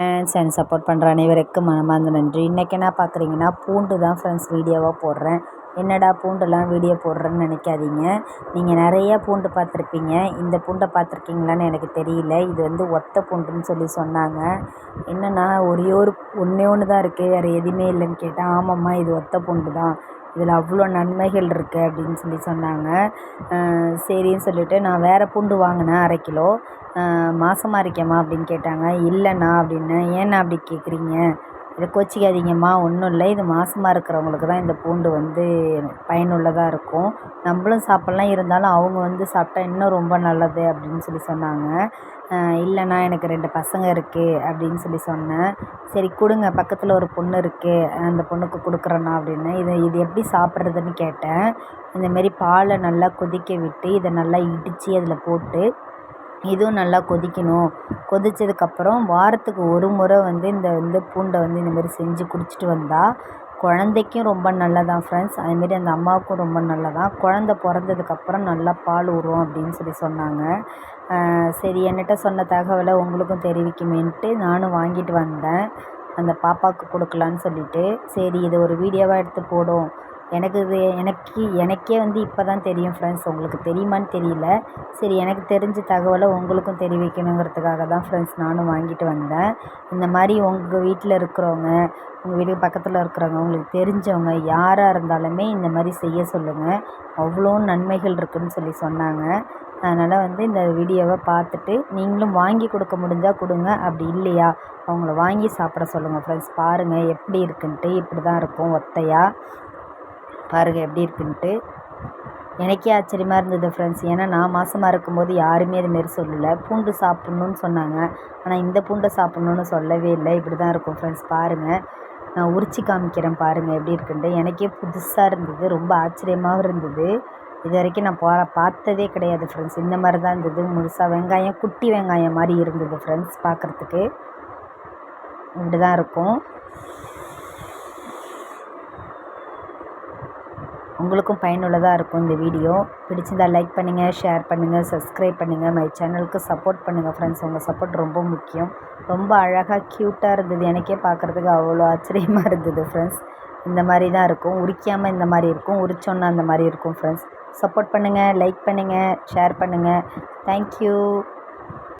Channel support பண்ணுற அனைவருக்கும் மனமார்ந்த நன்றி. இன்றைக்கி என்ன பார்க்குறீங்கன்னா பூண்டு தான் ஃப்ரெண்ட்ஸ் வீடியோவாக போடுறேன். என்னடா பூண்டுலாம் வீடியோ போடுறேன்னு நினைக்காதீங்க. நீங்கள் நிறையா பூண்டு பார்த்துருப்பீங்க. இந்த பூண்டை பார்த்துருக்கீங்களான்னு எனக்கு தெரியல. இது வந்து ஒத்த பூண்டுன்னு சொல்லி சொன்னாங்க. என்னென்னா ஒரே ஒரு ஒன்றே ஒன்று தான் இருக்குது வேறு எதுவுமே இல்லைன்னு கேட்டால் ஆமாம்மா இது ஒத்த பூண்டு தான். இதில் அவ்வளோ நன்மைகள் இருக்குது அப்படின்னு சொல்லி சொன்னாங்க. சரின்னு சொல்லிவிட்டு நான் வேறு பூண்டு வாங்கினேன் அரை கிலோ. மாதமா இருக்கேம்மா அப்படின்னு கேட்டாங்க. இல்லைண்ணா அப்படின்னேன் ஏண்ணா அப்படி கேட்குறீங்க இதை கோச்சிக்காதீங்கம்மா. ஒன்றும் இல்லை. இது மாதமா இருக்கிறவங்களுக்கு தான் இந்த பூண்டு வந்து பயனுள்ளதாக இருக்கும். நம்மளும் சாப்பிட்லாம். இருந்தாலும் அவங்க வந்து சாப்பிட்டா இன்னும் ரொம்ப நல்லது அப்படின்னு சொல்லி சொன்னாங்க. இல்லைண்ணா எனக்கு ரெண்டு பசங்க இருக்குது அப்படின்னு சொல்லி சொன்னேன். சரி கொடுங்க. பக்கத்தில் ஒரு பொண்ணு இருக்குது அந்த பொண்ணுக்கு கொடுக்குறேண்ணா அப்படின்னு. இதை இது எப்படி சாப்பிட்றதுன்னு கேட்டேன். இந்தமாரி பாலை நல்லா கொதிக்க விட்டு இதை நல்லா இடித்து அதில் போட்டு இதுவும் நல்லா கொதிக்கணும். கொதித்ததுக்கப்புறம் வாரத்துக்கு ஒரு முறை வந்து இந்த வந்து பூண்டை வந்து இந்தமாரி செஞ்சு குடிச்சிட்டு வந்தால் குழந்தைக்கும் ரொம்ப நல்லதான் ஃப்ரெண்ட்ஸ் அதுமாரி அந்த அம்மாவுக்கும் ரொம்ப நல்லதான். குழந்த பிறந்ததுக்கப்புறம் நல்லா பால் ஊறும் அப்படின்னு சொல்லி சொன்னாங்க. சரி என்கிட்ட சொன்ன தகவலை உங்களுக்கும் தெரிவிக்குமேன்ட்டு நானும் வாங்கிட்டு வந்தேன். அந்த பாப்பாவுக்கு கொடுக்கலான்னு சொல்லிட்டு. சரி இதை ஒரு வீடியோவாக எடுத்து போடும். எனக்கு இது எனக்கு எனக்கே வந்து இப்போ தான் தெரியும் ஃப்ரெண்ட்ஸ் உங்களுக்கு தெரியுமான்னு தெரியல. சரி எனக்கு தெரிஞ்ச தகவலை உங்களுக்கும் தெரிவிக்கணுங்கிறதுக்காக தான் ஃப்ரெண்ட்ஸ் நானும் வாங்கிட்டு வந்தேன். இந்த மாதிரி உங்கள் வீட்டில் இருக்கிறவங்க உங்கள் வீட்டுக்கு பக்கத்தில் இருக்கிறவங்க உங்களுக்கு தெரிஞ்சவங்க யாராக இருந்தாலுமே இந்த மாதிரி செய்ய சொல்லுங்கள் அவ்வளோ நன்மைகள் இருக்குதுன்னு சொல்லி சொன்னாங்க. அதனால் வந்து இந்த வீடியோவை பார்த்துட்டு நீங்களும் வாங்கி கொடுக்க முடிஞ்சால் கொடுங்க. அப்படி இல்லையா? அவங்கள வாங்கி சாப்பிட சொல்லுங்கள் ஃப்ரெண்ட்ஸ் பாருங்கள் எப்படி இருக்குன்ட்டு இப்படி தான் இருக்கும் ஒத்தையாக பாருங்கள் எப்படி இருக்குன்ட்டு. எனக்கே ஆச்சரியமாக இருந்தது ஃப்ரெண்ட்ஸ் ஏன்னா நான் மாதமாக இருக்கும்போது யாருமே இதுமாரி சொல்லலை. பூண்டு சாப்பிட்ணுன்னு சொன்னாங்க. ஆனால் இந்த பூண்டை சாப்பிட்ணுன்னு சொல்லவே இல்லை. இப்படி தான் இருக்கும் ஃப்ரெண்ட்ஸ் பாருங்கள் நான் உரித்து காமிக்கிறேன் பாருங்கள் எப்படி இருக்குன்ட்டு. எனக்கே புதுசாக இருந்தது. ரொம்ப ஆச்சரியமாகவும் இருந்தது. இது வரைக்கும் நான் பா பார்த்ததே கிடையாது ஃப்ரெண்ட்ஸ் இந்த மாதிரி தான் இருந்தது. முழுசாக வெங்காயம் குட்டி வெங்காயம் மாதிரி இருந்தது ஃப்ரெண்ட்ஸ் பார்க்குறதுக்கு இப்படி தான் இருக்கும். உங்களுக்கும் பயனுள்ளதாக இருக்கும் இந்த வீடியோ. பிடிச்சிருந்தால் லைக் பண்ணுங்கள் ஷேர் பண்ணுங்கள் சப்ஸ்கிரைப் பண்ணுங்கள் மை சேனலுக்கு சப்போர்ட் பண்ணுங்கள் ஃப்ரெண்ட்ஸ் உங்கள் சப்போர்ட் ரொம்ப முக்கியம். ரொம்ப அழகாக க்யூட்டாக இருந்தது. எனக்கே பார்க்குறதுக்கு அவ்வளோ ஆச்சரியமாக இருந்தது ஃப்ரெண்ட்ஸ் இந்த மாதிரி தான் இருக்கும். உரிக்காமல் இந்த மாதிரி இருக்கும். உரிச்சோன்னா அந்த மாதிரி இருக்கும் ஃப்ரெண்ட்ஸ் சப்போர்ட் பண்ணுங்கள் லைக் பண்ணுங்கள் ஷேர் பண்ணுங்கள் தேங்க்யூ